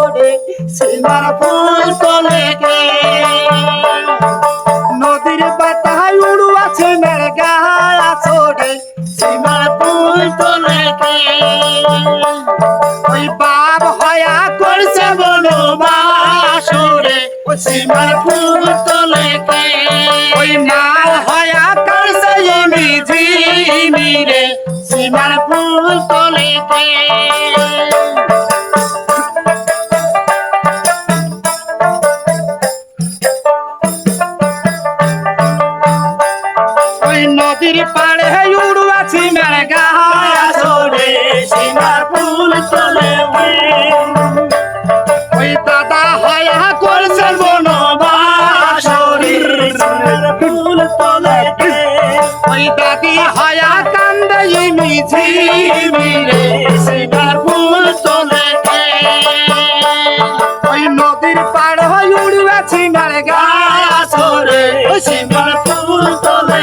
আসরে সীমার ফুল তোলে কে? নদীর পাতায় উড়ু আছে মেরগা আসরে সীমার ফুল তোলে কে? ওই বাপ হয়া করছে বনবাসরে ওই সীমার ফুল তোলে কে? ওই মাল হয়া করছে মিঝি মিরে সীমার ফুল তোলে কে? নদীর পাড়ে উড়ু আছি মেরগা আসরে, সীমার ফুল কে ওই দাদা হয়া করছে বনবাসরে, সীমার ফুল তোলে ওই দাদি হয়া কান্দে মিঝি মিরে সীমার ফুল তোলে ওই নদীর সীমার ফুল তোলে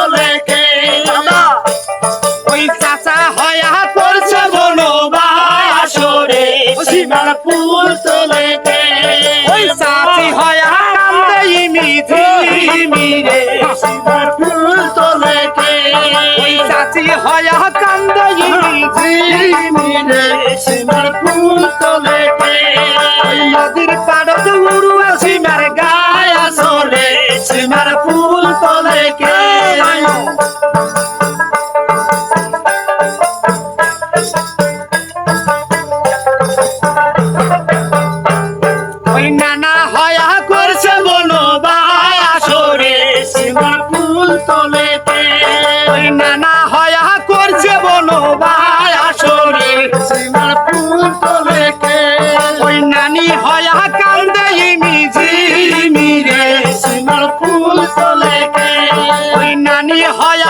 ওই চাচি হয়া কান্দে ইমিঝি মিরে সীমার ফুল তোলে।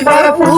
ওই